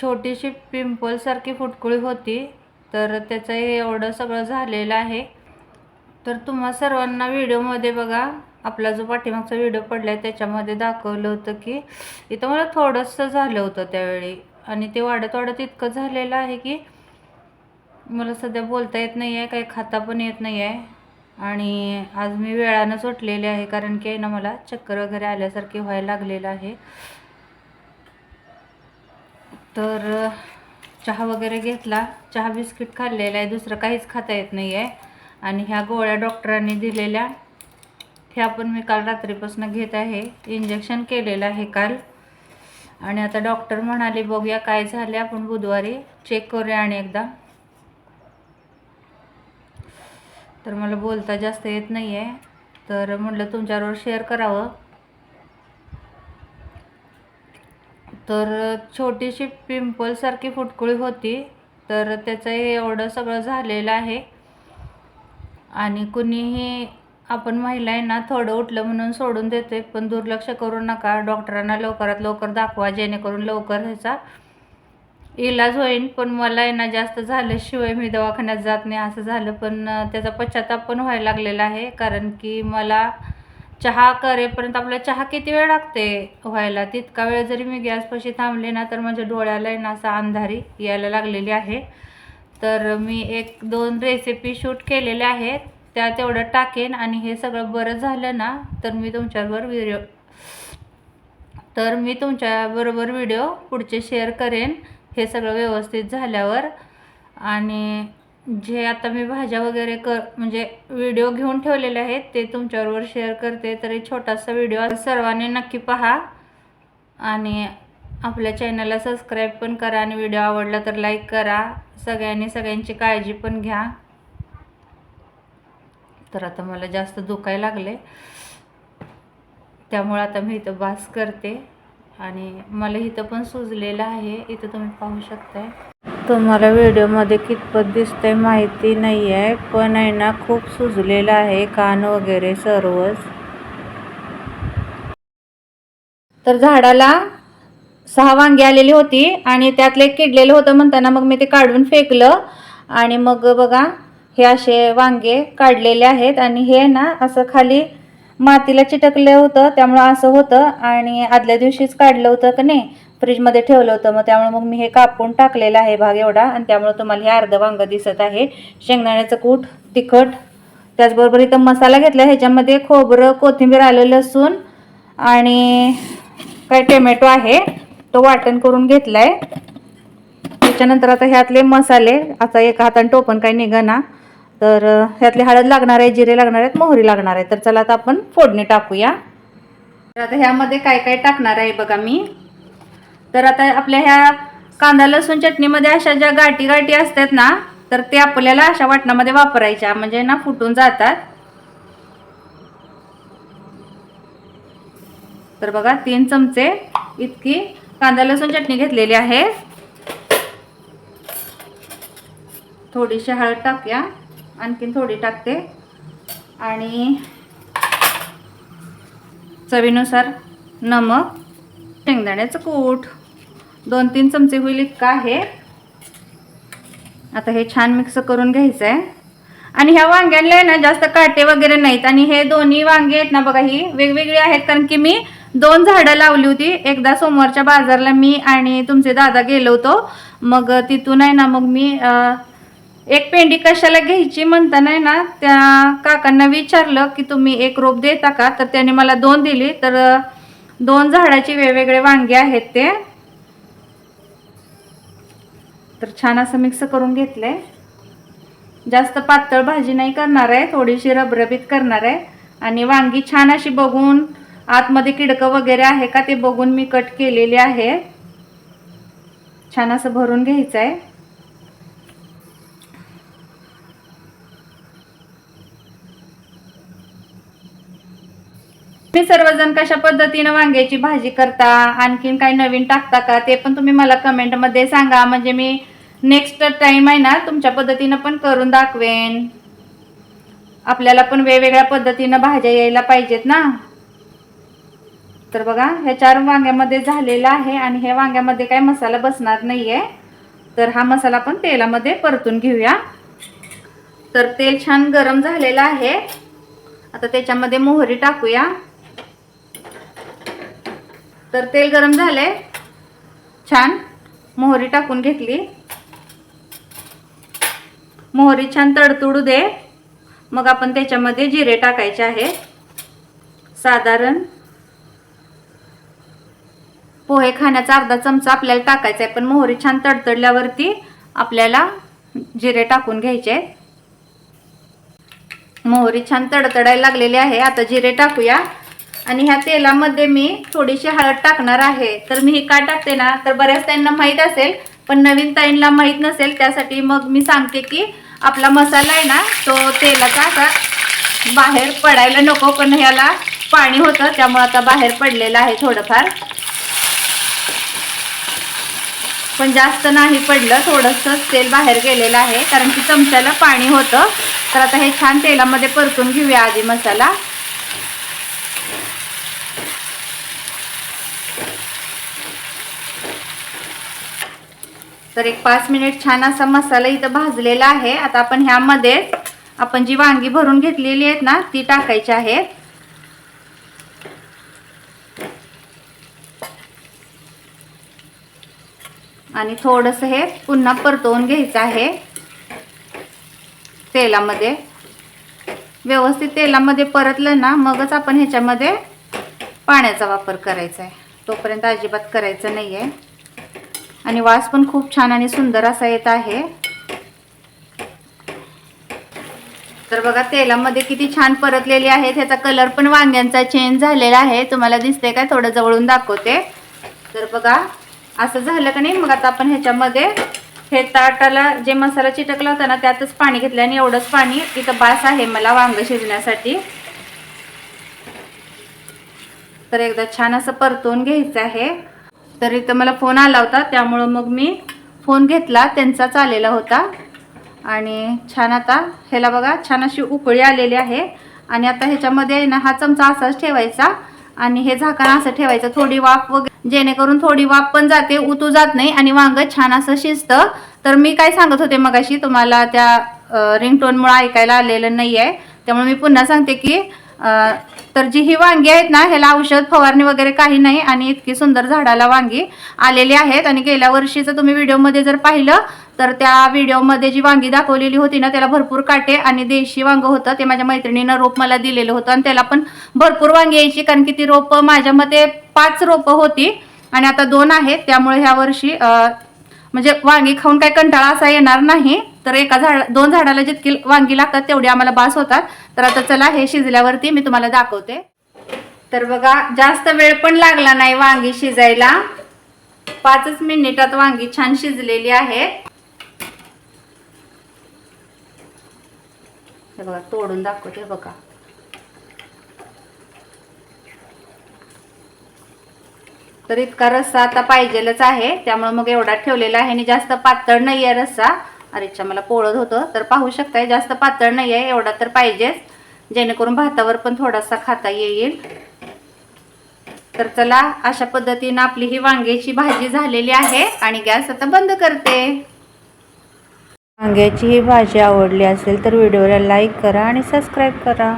छोटीशी पिंपलसारखी फुटकुळी होती तर त्याचं एवढं सगळं झालेलं आहे. तर तुम्हा सर्वांना व्हिडिओमध्ये बघा आपला जो पाठीमागचा व्हिडिओ पडला आहे त्याच्यामध्ये दाखवलं होतं की इथं मला थोडंसं झालं होतं त्यावेळी. आणि ते वाढत वाढत इतकं झालेलं आहे की मला सध्या बोलता येत नाही आहे काही खाता पण येत नाही आहे आणि आज मी वेळानंच सुटलेले आहे कारण की आहे ना मला चक्कर वगैरे आल्यासारखे व्हायला लागलेलं आहे. तर चहा वगैरे घेतला. चहा बिस्किट खाल्लेला आहे. दुसरं काहीच खाता येत नाही आहे आणि ह्या गोळ्या डॉक्टरांनी दिलेल्या ह्या पण मी काल रात्रीपासून घेत आहे. इंजेक्शन केलेलं आहे काल. आणि आता डॉक्टर म्हणाले बघूया काय झाले आपण बुधवारी चेक करूया आणि एकदा. तर मला बोलता जास्त येत नाही आहे तर म्हटलं तुमच्याबरोबर शेअर करावं. तर छोटीशी पिंपलसारखी फुटकुळी होती तर त्याचंही एवढं सगळं झालेलं आहे. आणि कुणीही आपण महिलांना थोडं उठलं म्हणून सोडून देते पण दुर्लक्ष करू नका. डॉक्टरांना लवकरात लवकर दाखवा जेणेकरून लवकर ह्याचा इलाज होईल पण मला यांना जास्त झाल्याशिवाय मी दवाखान्यात जात नाही असं झालं. पण त्याचा पश्चाताप पण व्हायला लागलेला आहे. कारण की मला चहा करेपर्यंत आपला चहा किती वेळ लागते व्हायला? तितका वेळ जरी मी गॅसपाशी थांबले ना तर माझ्या डोळ्याला ना असा अंधारी यायला लागलेली आहे. तर मी एक दोन रेसिपी शूट केलेल्या आहेत. त्या तेवढं टाकेन आणि हे सगळं बरं झालं ना तर मी तुमच्याबरोबर व्हिडिओ तर मी तुमच्याबरोबर व्हिडिओ पुढचे शेअर करेन. हे सगळं व्यवस्थित झाल्यावर. आणि जे आता मी भाज्या वगैरे कर म्हणजे व्हिडिओ घेऊन ठेवलेले आहेत ते तुमच्याबरोबर शेअर करते. तर छोटासा व्हिडिओ सर्वांनी नक्की पहा. आणि आपल्या चॅनलला सबस्क्राईब पण करा आणि व्हिडिओ आवडला तर लाईक करा. सगळ्यांनी सगळ्यांची काळजी पण घ्या. तर आता मला जास्त दुखायला लागले. त्यामुळे आता मी इथं बास करते. आणि मला इथं पण सुजलेलं आहे. इथं तुम्ही पाहू शकताय. तुम्हाला व्हिडिओमध्ये कितपत दिसतंय माहिती नाही आहे पण आहे ना खूप सुजलेलं आहे कान वगैरे सर्वच. तर झाडाला सहा वांगी आलेली होती आणि त्यातलं एक किडलेलं होतं म्हणताना मग मी ते काढून फेकलं. आणि मग बघा हे असे वांगे काढलेले आहेत आणि हे ना असं खाली मातीला चिटकलं होतं त्यामुळं असं होतं आणि आदल्या दिवशीच काढलं होतं का नाही? फ्रीजमध्ये ठेवलं होतं. मग त्यामुळे मग मी हे कापून टाकलेलं आहे भाग एवढा. आणि त्यामुळे तुम्हाला हे अर्ध वांग दिसत आहे. शेंगदाण्याचं कूट तिखट त्याचबरोबर इथं मसाला घेतला. ह्याच्यामध्ये खोबरं कोथिंबीर आलं लसूण आणि काय टोमॅटो आहे. तो वाटण करून घेतलाय. त्याच्यानंतर आता ह्यातले मसाले. आता एका हाताने टोपण काही निघाना. तर ह्यातले हळद लागणार आहे जिरे लागणार आहेत मोहरी लागणार आहे. तर चला आता आपण फोडणी टाकूया. तर आता ह्यामध्ये काय काय टाकणार आहे बघा मी. तर आता आपल्या ह्या कांदा लसूण चटणीमध्ये अशा ज्या गाठी गाठी असतात ना तर ते आपल्याला अशा वाटणामध्ये वापरायच्या म्हणजे ना फुटून जातात. तर बघा तीन चमचे इतकी कांदा लसूण चटणी घेतलेली आहे. थोडीशी हळद टाकूया. आणखीन थोडी टाकते. आणि चवीनुसार नमक शेंगदाण्याचं कूट. दोन तीन चमचे होईल इतका आहे. आता हे छान मिक्स करून घ्यायचं आहे आणि ह्या वांग्यांना आहे ना जास्त काटे वगैरे नाहीत. आणि हे दोन्ही वांगे आहेत ना बघा ही वेगवेगळी आहेत. कारण की मी दोन झाडं लावली होती. एकदा सोमवारच्या बाजारला मी आणि तुमचे दादा गेलो होतो. मग तिथून आहे ना मग मी एक पेंडी कशाला घ्यायची म्हणताना आहे ना त्या काकांना विचारलं की तुम्ही एक रोप देता का? तर त्याने मला दोन दिली. तर दोन झाडाची वेगवेगळे वांगे आहेत ते. तर छान असं मिक्स करून घेतलंय. जास्त पातळ भाजी नाही करणार आहे थोडीशी रबरबीत करणार आहे. आणि वांगी छान अशी बघून आतमध्ये किडकं वगैरे आहे का ते बघून मी कट केलेली आहे. छान असं भरून घ्यायचं आहे तुम्ही सर्वजण कशा पद्धतीनं वांग्याची भाजी करता? आणखीन काही नवीन टाकता का? ते पण तुम्ही मला कमेंटमध्ये सांगा. म्हणजे मी नेक्स्ट टाइम आहे ना तुमच्या पद्धतीनं पण करून दाखवेन. आपल्याला पण वेगवेगळ्या पद्धतीनं भाज्या यायला पाहिजेत ना? तर बघा ह्या चार वांग्यामध्ये झालेला आहे आणि हे वांग्यामध्ये काही मसाला बसणार नाही आहे तर हा मसाला पण तेलामध्ये परतून घेऊया. तर तेल छान गरम झालेलं आहे. आता त्याच्यामध्ये मोहरी टाकूया. तर तेल गरम झाले छान. मोहरी टाकून घेतली. मोहरी छान तडतडू दे. मग आपण त्याच्यामध्ये जिरे टाकायचे आहे. साधारण पोहे खाण्याचा अर्धा चमचा आपल्याला टाकायचा आहे पण मोहरी छान तडतडल्यावरती आपल्याला जिरे टाकून घ्यायचे मोहरी छान तडतडायला लागलेली आहे. आता जिरे टाकूया. आणि ह्या तेलामध्ये मी थोडीशी हळद टाकणार आहे. तर मी हे का टाकते ना तर बऱ्याच ताईंना माहीत असेल पण नवीन ताईंना माहीत नसेल त्यासाठी मग मी सांगते की आपला मसाला आहे ना तो तेलाचा असा बाहेर पडायला नको पण ह्याला पाणी होतं त्यामुळे आता बाहेर पडलेलं आहे थोडंफार. पण जास्त नाही पडलं थोडंसं तेल बाहेर गेलेलं आहे कारण की चमच्याला पाणी होतं. तर आता हे छान तेलामध्ये परतून घेऊया आधी मसाला. तर एक पाच मिनिट छान असा मसाला इथं भाजलेला आहे. आता आपण ह्यामध्ये आपण जी वांगी भरून घेतलेली आहेत ना ती टाकायची आहे. आणि थोडंसं हे पुन्हा परतवून घ्यायचं आहे. तेलामध्ये. व्यवस्थित तेलामध्ये परतलं ना मगच आपण ह्याच्यामध्ये पाण्याचा वापर करायचा आहे तोपर्यंत अजिबात करायचं नाही आहे आणि वास पण खूप छान आणि सुंदर असा येत आहे. तर बघा तेलामध्ये किती छान परतलेली आहे त्याचा कलर पण वांग्यांचा चेंज झालेला आहे. तुम्हाला दिसते काय थोडं जवळून दाखवते. तर बघा असं झालं का नाही? मग आता आपण ह्याच्यामध्ये हे ताटाला जे मसाला चिटकला होता ना त्यातच पाणी घेतलं आणि एवढंच पाणी इथं बास आहे मला वांग शिजण्यासाठी. तर एकदा छान असं परतवून घ्यायचं आहे. तर इथं मला फोन आला होता त्यामुळं मग मी फोन घेतला त्यांचाच आलेला होता. आणि छान आता ह्याला बघा छान अशी उकळी आलेली आहे. आणि आता ह्याच्यामध्ये ना हा चमचा असाच ठेवायचा. आणि हे झाकण असं ठेवायचं थोडी वाफ वगैरे जेणेकरून थोडी वाफ पण जाते उतू जात नाही आणि वांग छान असं शिजतं. तर मी काय सांगत होते मगाशी तुम्हाला त्या रिंगटोनमुळे ऐकायला आलेलं नाही आहे त्यामुळे मी पुन्हा सांगते की तर जी ही वांगी आहेत ना ह्याला औषध फवारणी वगैरे काही नाही आणि इतकी सुंदर झाडाला वांगी आलेली आहेत. आणि गेल्या वर्षीचं तुम्ही व्हिडिओमध्ये जर पाहिलं तर त्या व्हिडिओमध्ये जी वांगी दाखवलेली होती ना त्याला भरपूर काटे आणि देशी वांग होतं. ते माझ्या मैत्रिणीनं रोप मला दिलेलं होतं आणि त्याला पण भरपूर वांगी यायची कारण की ती रोपं माझ्या मते पाच रोपं होती आणि आता दोन आहेत. त्यामुळे ह्या वर्षी म्हणजे वांगी खाऊन काही कंटाळा असा येणार नाही. तर एका झाड दोन झाडाला जितकी वांगी लागतात तेवढी आम्हाला बास होतात. तर आता चला हे शिजल्यावरती मी तुम्हाला दाखवते. तर बघा जास्त वेळ पण लागला नाही वांगी शिजायला. पाचच मिनिटात वांगी छान शिजलेली आहे. बघा तोडून दाखवते बघा. तर इतका रस्सा आता पाहिजेलच आहे. त्यामुळे मग एवढा ठेवलेला आहे आणि जास्त पातळ नाही आहे रस्सा. अरेच्छा मला पोळत होतं तर पाहू शकताय जास्त पातळ नाही आहे एवढा तर पाहिजेच. जेणेकरून भातावर पण थोडासा खाता येईल. तर चला अशा पद्धतीनं आपली ही वांग्याची भाजी झालेली आहे आणि गॅस आता बंद करते. वांग्याची ही भाजी आवडली असेल तर व्हिडिओला लाईक करा आणि सबस्क्राईब करा.